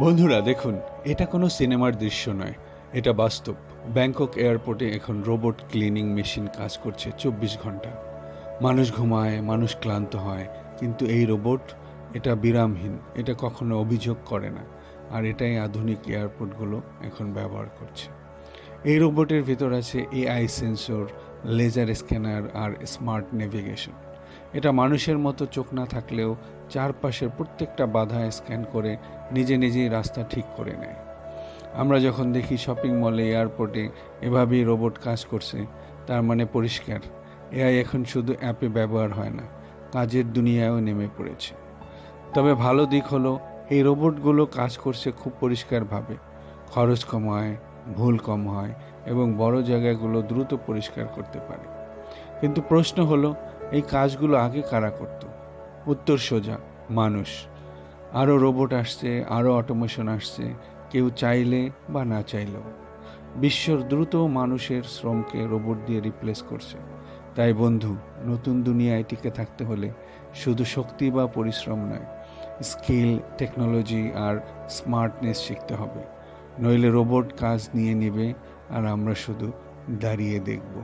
বন্ধুরা, দেখুন, এটা কোনো সিনেমার দৃশ্য নয়। এটা বাস্তব। ব্যাংকক এয়ারপোর্টে এখন রোবট ক্লিনিং মেশিন কাজ করছে চব্বিশ ঘণ্টা। মানুষ ঘুমায়, মানুষ ক্লান্ত হয়, কিন্তু এই রোবট এটা বিরামহীন, এটা কখনো অভিযোগ করে না। আর এটাই আধুনিক এয়ারপোর্টগুলো এখন ব্যবহার করছে। এই রোবটের ভেতর আছে এআই সেন্সর, লেজার স্ক্যানার আর স্মার্ট নেভিগেশন। এটা মানুষের মতো চোখ না থাকলেও চারপাশের প্রত্যেকটা বাধা স্ক্যান করে নিজে নিজেই রাস্তা ঠিক করে নেয়। আমরা যখন দেখি শপিং মলে, এয়ারপোর্টে এভাবেই রোবট কাজ করছে, তার মানে পরিষ্কার। এআই এখন শুধু অ্যাপে ব্যবহার হয় না, কাজের দুনিয়ায়ও নেমে পড়েছে। তবে ভালো দিক হলো, এই রোবটগুলো কাজ করছে খুব পরিষ্কারভাবে। খরচ কম হয়, ভুল কম হয় এবং বড় জায়গাগুলো দ্রুত পরিষ্কার করতে পারে। কিন্তু প্রশ্ন হলো এই কাজগুলো আগে কারা করত? উত্তর সোজা, মানুষ। আরও রোবট আসছে আরও অটোমেশন আসছে, কেউ চাইলে বা না চাইলেও। বিশ্বর দ্রুত মানুষের শ্রমকে রোবট দিয়ে রিপ্লেস করছে। তাই বন্ধু, নতুন দুনিয়ায় টিকে থাকতে হলে শুধু শক্তি বা পরিশ্রম নয়, স্কিল, টেকনোলজি আর স্মার্টনেস শিখতে হবে। নইলে রোবট কাজ নিয়ে নেবে আর আমরা শুধু দাঁড়িয়ে দেখব।